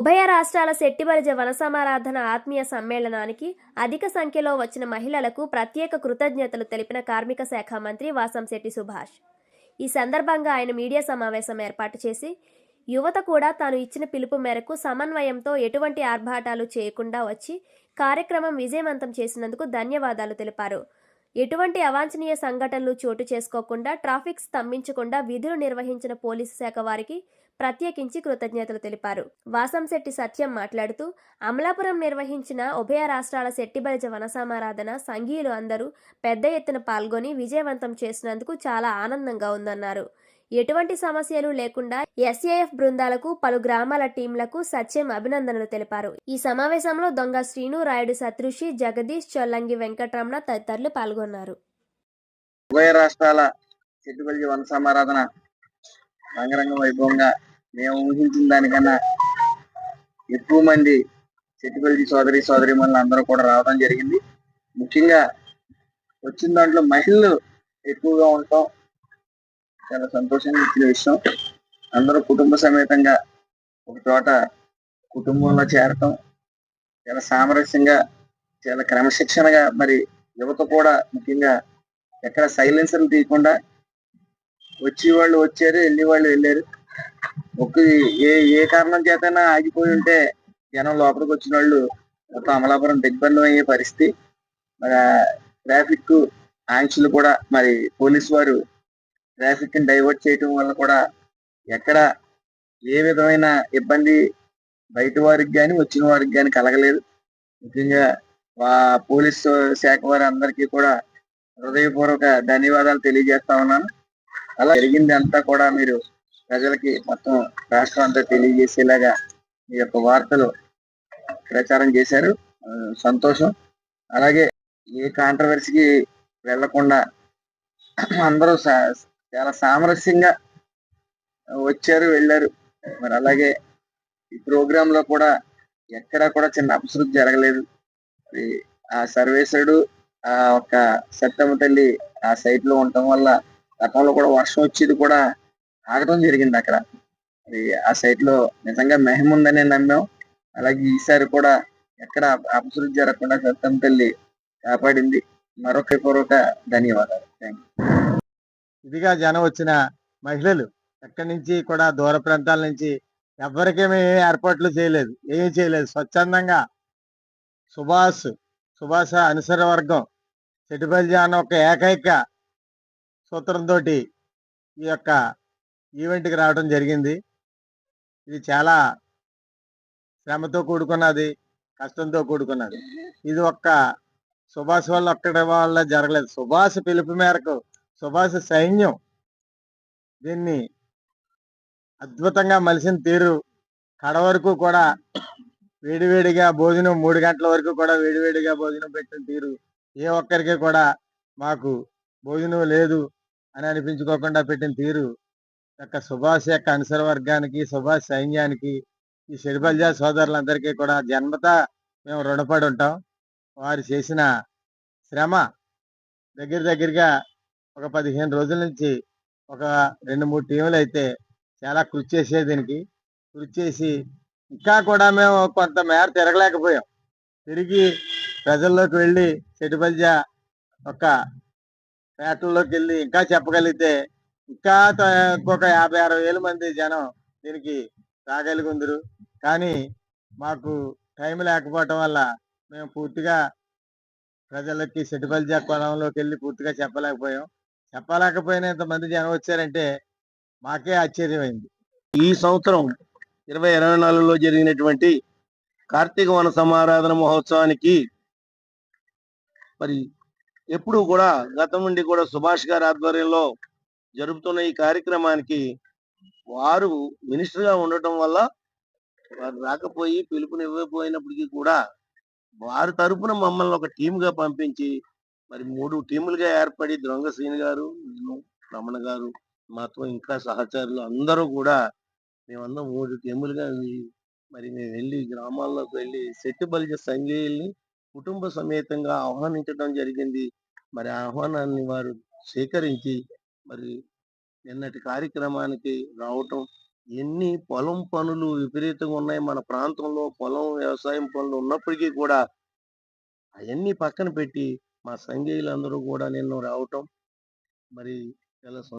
ఉభయ రాష్ట్రాల శెట్టిబరిజ వనసమారాధన ఆత్మీయ సమ్మేళనానికి అధిక సంఖ్యలో వచ్చిన మహిళలకు ప్రత్యేక కృతజ్ఞతలు తెలిపిన కార్మిక శాఖ మంత్రి వాసంశెట్టి సుభాష్. ఈ సందర్భంగా ఆయన మీడియా సమావేశం ఏర్పాటు చేసి యువత కూడా తాను ఇచ్చిన పిలుపు మేరకు సమన్వయంతో ఎటువంటి ఆర్భాటాలు చేయకుండా వచ్చి కార్యక్రమం విజయవంతం చేసినందుకు ధన్యవాదాలు తెలిపారు. ఎటువంటి అవాంఛనీయ సంఘటనలు చోటు చేసుకోకుండా ట్రాఫిక్ స్తంభించకుండా విధులు నిర్వహించిన పోలీసు శాఖ వారికి ప్రత్యేకించి కృతజ్ఞతలు తెలిపారు. వాసంశెట్టి సత్యం మాట్లాడుతూ అమలాపురం నిర్వహించిన ఉభయ రాష్ట్రాల శెట్టిబలిజ వనసమారాధన సంఘీయులు అందరూ పెద్ద ఎత్తున పాల్గొని విజయవంతం చేసినందుకు చాలా ఆనందంగా ఉందన్నారు. ఎటువంటి సమస్యలు లేకుండా ఎస్ఏఎఫ్ బృందాలకు పలు గ్రామాల టీంలకు సత్యం అభినందనలు తెలిపారు. ఈ సమావేశంలో దొంగ శ్రీను రాయుడు సతృషి జగదీష్ చొల్లంగి వెంకటరమణ తదితరులు పాల్గొన్నారు. ఉభయ రాష్ట్రాల చెట్టుబల్లి వన సమారాధన రంగరంగ వైభవంగా మేము ఊహించిన దానికన్నా ఎక్కువ మంది చెట్టుపల్లి సోదరి సోదరి అందరూ కూడా రావడం జరిగింది. ముఖ్యంగా వచ్చిన దాంట్లో మహిళలు ఎక్కువగా ఉండటం చాలా సంతోషంగా ఇచ్చిన విషయం. అందరూ కుటుంబ సమేతంగా ఒక చోట కుటుంబంలో చేరటం చాలా సామరస్యంగా చాలా క్రమశిక్షణగా మరి యువత కూడా ముఖ్యంగా ఎక్కడ సైలెన్సర్లు తీయకుండా వచ్చి వాళ్ళు వచ్చారు వెళ్ళి వాళ్ళు వెళ్ళారు. ఒక ఏ ఏ కారణం చేతనా ఆగిపోయి ఉంటే జనం లోపలికి వచ్చిన వాళ్ళు మొత్తం అమలాపురం దిగ్బంధం అయ్యే పరిస్థితి. మరి ట్రాఫిక్ ఆంక్షలు కూడా మరి పోలీస్ వారు ట్రాఫిక్ని డైవర్ట్ చేయటం వల్ల కూడా ఎక్కడ ఏ విధమైన ఇబ్బంది బయట వారికి కానీ వచ్చిన వారికి కానీ కలగలేదు. ముఖ్యంగా ఆ పోలీసు శాఖ వారి అందరికీ కూడా హృదయపూర్వక ధన్యవాదాలు తెలియజేస్తా ఉన్నాను. అలా జరిగింది అంతా కూడా మీరు ప్రజలకి మొత్తం రాష్ట్రం అంతా తెలియజేసేలాగా మీ యొక్క వార్తలు ప్రచారం చేశారు. సంతోషం. అలాగే ఏ కాంట్రవర్సీకి వెళ్ళకుండా అందరూ సా- చాలా సామరస్యంగా వచ్చారు వెళ్ళారు. మరి అలాగే ఈ ప్రోగ్రామ్లో కూడా ఎక్కడా కూడా చిన్న అపశృతి జరగలేదు. మరి ఆ సర్వేశ్వరుడు ఆ ఒక సత్తమ్మ తల్లి ఆ సైట్లో ఉండటం వల్ల గతంలో కూడా వర్షం వచ్చేది కూడా ఆగటం జరిగింది అక్కడ. అది ఆ సైట్లో నిజంగా మహిమ ఉందని నమ్మాం. అలాగే ఈసారి కూడా ఎక్కడ అపశృతి జరగకుండా సత్తం తల్లి కాపాడింది. మరొక పూర్వక ధన్యవాదాలు. థ్యాంక్ ఇదిగా జనం వచ్చిన మహిళలు ఎక్కడి నుంచి కూడా దూర ప్రాంతాల నుంచి ఎవరికేమీ ఏర్పాట్లు చేయలేదు. ఏమీ చేయలేదు. స్వచ్ఛందంగా సుభాష్ సుభాష అనుసర వర్గం చెట్టుపల్లి జాన ఒక ఏకైక సూత్రంతో ఈ యొక్క ఈవెంట్కి రావడం జరిగింది. ఇది చాలా శ్రమతో కూడుకున్నది కష్టంతో కూడుకున్నది. ఇది ఒక్క సుభాష్ వల్ల ఒక్కడి వల్ల జరగలేదు. సుభాష్ పిలుపు మేరకు సుభాష్ సైన్యం దీన్ని అద్భుతంగా మలిసిన తీరు కడ వరకు కూడా వేడివేడిగా భోజనం మూడు గంటల వరకు కూడా వేడివేడిగా భోజనం పెట్టిన తీరు ఏ ఒక్కరికి కూడా మాకు భోజనం లేదు అని అనిపించుకోకుండా పెట్టిన తీరు యొక్క సుభాష్ యొక్క అనుసర వర్గానికి సుభాష్ సైన్యానికి ఈ షెడ్బల్జా సోదరులందరికీ కూడా జన్మత మేము రుణపడి ఉంటాం. వారు చేసిన శ్రమ దగ్గర దగ్గరగా ఒక పదిహేను రోజుల నుంచి ఒక రెండు మూడు టీములు అయితే చాలా కృషి చేసే దీనికి. కృషి చేసి ఇంకా కూడా మేము కొంత మేర తిరగలేకపోయాం. తిరిగి ప్రజల్లోకి వెళ్ళి షెడ్బల్జా ఒక పేటల్లోకి వెళ్ళి ఇంకా చెప్పగలిగితే ఇంకా త- ఇంకొక యాభై అరవై వేల మంది జనం దీనికి రాగలిగుందరు కానీ మాకు టైం లేకపోవటం వల్ల మేము పూర్తిగా ప్రజలకి సెటిబల్జా కొలంలోకి వెళ్ళి పూర్తిగా చెప్పలేకపోయాం. చెప్పలేకపోయినంత మంది జనం వచ్చారంటే మాకే ఆశ్చర్యమైంది. ఈ సంవత్సరం ఇరవై ఇరవై నాలుగులో జరిగినటువంటి కార్తీక వన సమారాధన మహోత్సవానికి మరి ఎప్పుడు కూడా గతం నుండి కూడా సుభాష్ గారి ఆధ్వర్యంలో జరుపుతున్న ఈ కార్యక్రమానికి వారు మినిస్టర్గా ఉండటం వల్ల వారు రాకపోయి పిలుపునివ్వకపోయినప్పటికీ కూడా వారి తరపున మమ్మల్ని ఒక టీమ్గా పంపించి మరి మూడు టీములుగా ఏర్పడి దొంగ గారు నేను రమణ గారు మాతో ఇంకా సహచరులు అందరూ కూడా మేమందరం మూడు టీములుగా మరి మేము వెళ్ళి గ్రామాల్లోకి వెళ్ళి శెట్టి బలిజ సంఘీయుల్ని కుటుంబ సమేతంగా ఆహ్వానించడం జరిగింది. మరి ఆహ్వానాన్ని వారు స్వీకరించి మరి నిన్నటి కార్యక్రమానికి రావటం ఎన్ని పొలం పనులు విపరీతంగా ఉన్నాయి. మన ప్రాంతంలో పొలం వ్యవసాయం పనులు ఉన్నప్పటికీ కూడా అవన్నీ పక్కన పెట్టి మా సంఘీయులందరూ కూడా నిన్ను రావటం. మరి చాలా